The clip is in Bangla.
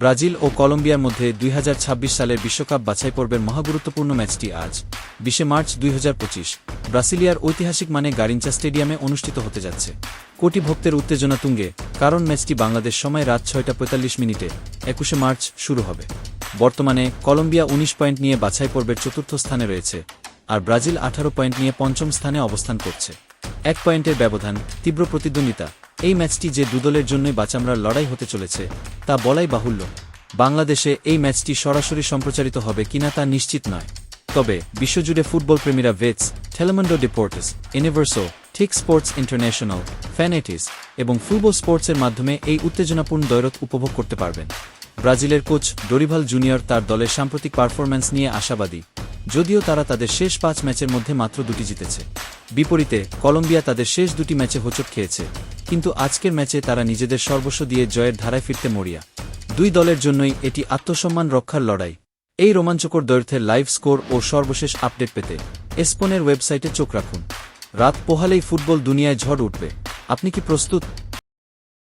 ব্রাজিল ও কলম্বিয়ার মধ্যে দুই হাজার ছাব্বিশ সালের বিশ্বকাপ বাছাই পর্বের মহাগুরুত্বপূর্ণ ম্যাচটি আজ, বিশে মার্চ দুই ব্রাসিলিয়ার ঐতিহাসিক মানে গারিঞ্চা স্টেডিয়ামে অনুষ্ঠিত হতে যাচ্ছে। কোটি ভক্তের উত্তেজনা তুঙ্গে, কারণ ম্যাচটি বাংলাদেশ সময় রাত ছয়টা পঁয়তাল্লিশ মিনিটে, একুশে মার্চ শুরু হবে। বর্তমানে কলম্বিয়া ১৯ পয়েন্ট নিয়ে বাছাই পর্বের চতুর্থ স্থানে রয়েছে, আর ব্রাজিল আঠারো পয়েন্ট নিয়ে পঞ্চম স্থানে অবস্থান করছে। এক পয়েন্টের ব্যবধান, তীব্র প্রতিদ্বন্দ্বিতা এই ম্যাচটি যে দুদলের জন্যই বাচামরার লড়াই হতে চলেছে, তা বলাই বাহুল্য। বাংলাদেশে এই ম্যাচটি সরাসরি সম্প্রচারিত হবে কিনা তা নিশ্চিত নয়। তবে বিশ্বজুড়ে ফুটবল প্রেমীরা ভেটস টেলেমন্ডো ডিপোর্টস, ইউনিভার্সো, ঠিক স্পোর্টস ইন্টারন্যাশনাল, ফ্যানেটিস এবং ফুটবল স্পোর্টসের মাধ্যমে এই উত্তেজনাপূর্ণ দৈরত উপভোগ করতে পারবেন। ব্রাজিলের কোচ ডোরিভাল জুনিয়র তার দলের সাম্প্রতিক পারফরম্যান্স নিয়ে আশাবাদী। যদিও তারা তাদের শেষ পাঁচ ম্যাচের মধ্যে মাত্র দুটি জিতেছে। বিপরীতে কলম্বিয়া তাদের শেষ দুটি ম্যাচে হোঁচট খেয়েছে। কিন্তু আজকের ম্যাচে তারা নিজেদের সর্বস্ব দিয়ে জয়ের ধারায় ফিরতে মরিয়া। দুই দলের জন্যই এটি আত্মসম্মান রক্ষার লড়াই। এই রোমাঞ্চকর দৈর্ঘ্যের লাইভ স্কোর ও সর্বশেষ আপডেট পেতে এসপনের ওয়েবসাইটে চোখ রাখুন। রাত পোহালেই ফুটবল দুনিয়ায় ঝড় উঠবে। আপনি কি প্রস্তুত?